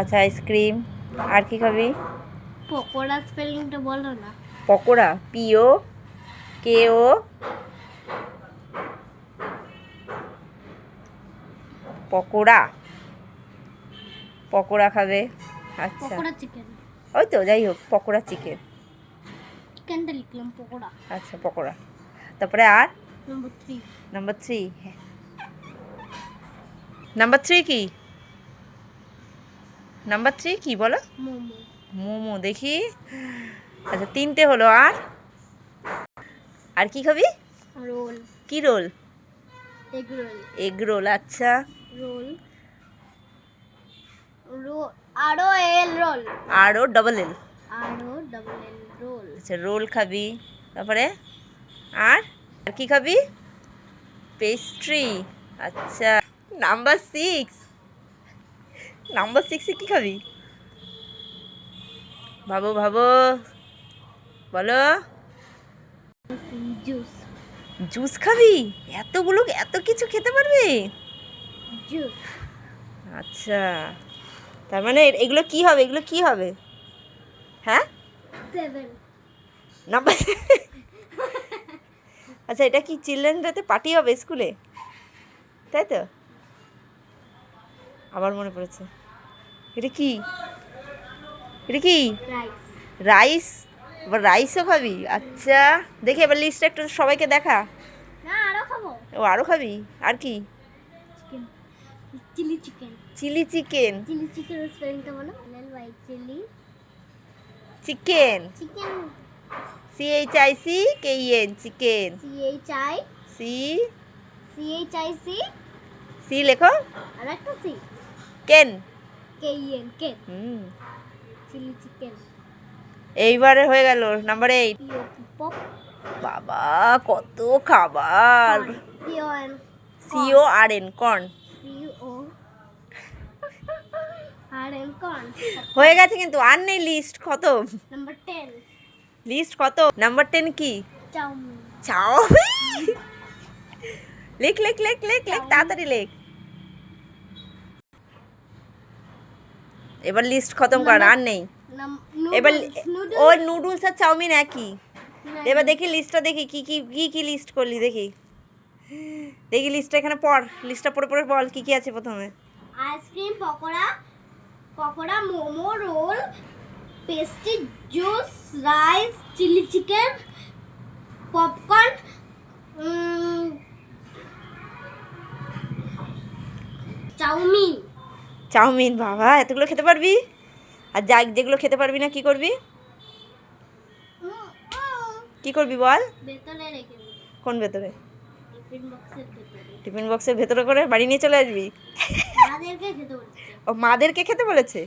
আচ্ছা আইসক্রিম আর কি খাবি? পকোড়া স্পেলিংটা বলো না। পকোড়া। পিও কে ও পকোড়া। পকোড়া খাবে। আচ্ছা। ওই তো যাই হোক পকোড়া চিকেন চিকেনটা লিখলাম পকোড়া। আচ্ছা পকোড়া। তারপরে আর? Number three number three number three কি? নাম্বার থ্রি কি বলো? মোমো। দেখি। আচ্ছা তিনটে হলো আর? আর কি খাবি? রোল। কি roll? Egg roll. Egg roll আচ্ছা। রোল। রোল আরও এল রোল। আরও ডবল এল আরও ডাবল এল রোল। আচ্ছা রোল খাবি। তারপরে? আর? আর কি খাবি? পেস্ট্রি আচ্ছা। নাম্বার সিক্স নাম্বার সিক্সে কি খাবি? ভাবো ভাবো। বলো। জুস জুস খাবি? এতগুলো এত কিছু খেতে পারবি? জুস আচ্ছা। তার মানে এগুলো কি হবে? এগুলো কি হবে? হ্যাঁ? নাম্বার আচ্ছা এটা কি চিলড্রেন ডেতে পার্টি হবে স্কুলে? তাই তো? আবার মনে পড়েছে। এটা কি? এটা কি? রাইস রাইস এবার রাইসও খাবি? আচ্ছা দেখি এবার লিস্টটা একটু সবাইকে দেখা। না আরও খাব। ও আরও খাবি? আর কি? Chilli chicken chilli chicken chilli চিকেনের স্পেলিংটা বলো। লাল white chilli chicken chicken C H I C K N chicken C H I C C H I C C লেখো। আর একটা সি কেন কে ই এন কে হুম। চিলি চিকেন এইবারে হয়ে গেল নাম্বার এইট বাবা কত খাবার। সিও আর এন কর্ন হয়ে গেছে কিন্তু আর নেই লিস্ট কত নাম্বার টেন লিস্ট কত নাম্বার টেন কি? চাউমিন লেখ লেখ লেখ লেখ লেখ তাড়াতাড়ি লেখ। এবার লিস্ট খতম কর আর নেই। এবার ও নুডলস আর চাউমিন একই। এবার দেখি লিস্টটা দেখি কি কি কি কি লিস্ট করলি দেখি। দেখি লিস্টটা এখানে পড়। লিস্টটা পড়ে পড়ে বল কি কি আছে প্রথমে? Ice cream pakora pakora momo roll pastry juice rice chilli chicken popcorn chow mein. Chow mein বাবা এতগুলো খেতে পারবি? আর যা যেগুলো খেতে পারবি না কি করবি? কি করবি বল? কোন ভেতরে? টিফিন বক্সের ভেতরে। করে বাড়ি নিয়ে চলে আসবি? ও মাদেরকে খেতে বলেছে?